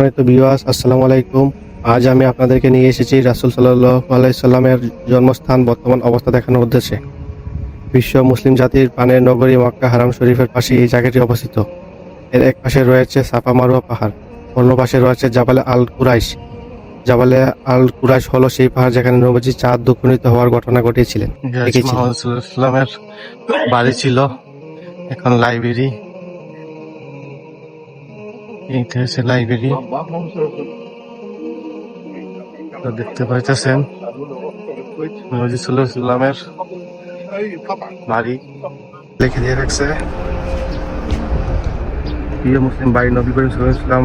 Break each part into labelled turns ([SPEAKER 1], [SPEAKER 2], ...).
[SPEAKER 1] সম্মানিত বিওয়াস আসসালামু আলাইকুম। আজ আমি আপনাদেরকে নিয়ে এসেছি রাসুল সাল্লাহ আলাইসাল্লামের জন্মস্থান বর্তমান অবস্থা দেখানোর উদ্দেশ্যে। বিশ্ব মুসলিম জাতির পানের নগরী মক্কা হারাম শরীফের পাশে এই জায়গাটি অবস্থিত। এর এক পাশে রয়েছে সাফা মারুয়া পাহাড় অন্য পাশে রয়েছে জাবালে আল কুরাইশ। জাবালে আল কুরাইশ হলো সেই পাহাড় যেখানে নবজি চাঁদ দুঃখনিত হওয়ার ঘটনা ঘটিয়েছিলেন
[SPEAKER 2] বাড়ি ছিল এখন লাইব্রেরি। এইটা লাইব্রেরি দেখতে পাইতেছেন। নজিসুল ইসলামের বাড়ি। লিখে দিয়ে রাখছে। প্রিয় মুসলিম ভাই, নবী করিম ইসলাম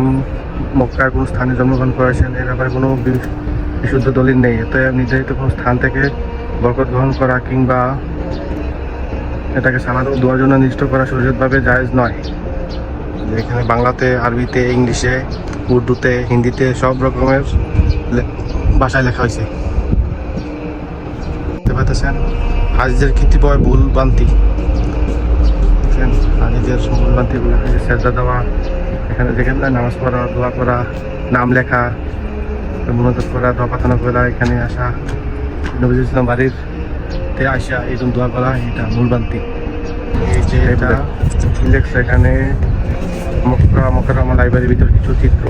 [SPEAKER 2] মক্কার কোন স্থানে জন্মগ্রহণ করেছেন, এর ব্যাপারে কোনো বিশুদ্ধ দলিল নেই। এতে নির্ধারিত কোনো স্থান থেকে বরকত গ্রহণ করা কিংবা এটাকে সালাদ দোয়ার জন্য নির্দিষ্ট করা শরীয়তভাবে জায়জ নয়। এখানে বাংলাতে, আরবিতে, ইংলিশে, উর্দুতে, হিন্দিতে সব রকমের ভাষায় লেখা হয়েছে। দেখতে পাচ্ছেন? হাজিদের কৃতিপয় ভুল বান্তি হাজিদের ভুল বান্তি সেজদা দেওয়া, এখানে যেখানে নামাজ পড়া, দোয়া করা, নাম লেখা, মনোযোগ করা, দোয়া প্রার্থনা করা, এখানে আসা। নবীজ ইসলাম বাড়ির তে আসা, এই দোয়া করা, এটা মূলবান্তি এই যে এটা লেখছে এখানে মক্কা মক্কারামা লাইব্রেরির ভিতর কিছু চিত্র।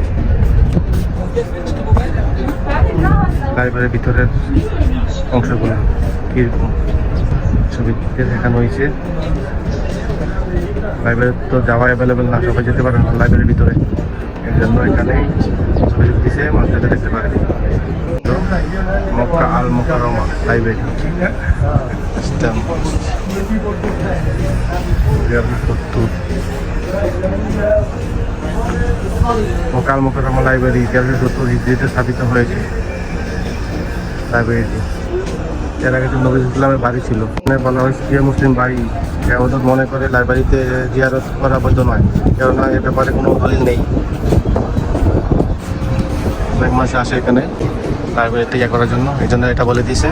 [SPEAKER 2] লাইব্রেরির ভিতরের অংশগুলো কীরকম? ছবিতে দেখানো হয়েছে। লাইব্রেরি তো যাওয়া অ্যাভেলেবেল না, সবাই যেতে পারে না লাইব্রেরির ভিতরে। এর জন্য এখানে ছবি দিছে মানুষরা দেখতে পারে। মক্কা আল মোকারমা লাইব্রেরি ইসলাম সত্তর মকাল মোকারমা লাইব্রেরি তেরোশো সত্তর হিজড়িতে স্থাপিত হয়েছে লাইব্রেরিটি এর আগে তো নবী ইসলামের বাড়ি ছিল এখানে বলা হয় প্রিয় মুসলিম বাড়ি কেমন মনে করে লাইব্রেরিতে জিয়ারত করা বৈধ নয় কেননা এ ব্যাপারে কোনো দলিল নেই। অনেক মানুষ আসে এখানে লাইব্রেরিতে ইয়ে করার জন্য। এই জন্য এটা বলে দিয়েছে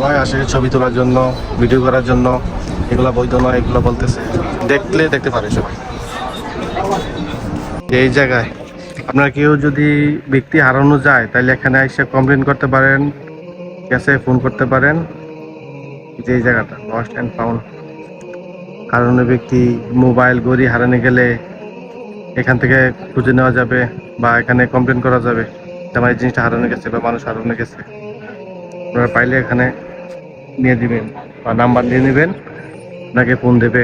[SPEAKER 2] সবাই আসে ছবি তোলার জন্য ভিডিও করার জন্য। এগুলো বৈধ নয়, এগুলো বলতেছে। দেখলে দেখতে পারে সবাই। এই জায়গায় আপনার কেউ যদি ব্যক্তি হারানো যায়, তাহলে এখানে এসে কমপ্লেন করতে পারেন ক্যাশে ফোন করতে পারেন। যে এই জায়গাটা লস্ট অ্যান্ড ফাউন্ড হারানো ব্যক্তি মোবাইল গড়ি হারানো গেলে এখান থেকে খুঁজে নেওয়া যাবে বা এখানে কমপ্লেন করা যাবে যে আমার এই জিনিসটা হারানো গেছে বা মানুষ হারানো গেছে। আপনারা পাইলে এখানে নিয়ে দিবেন বা নাম্বার দিয়ে নেবেন আপনাকে ফোন দেবে।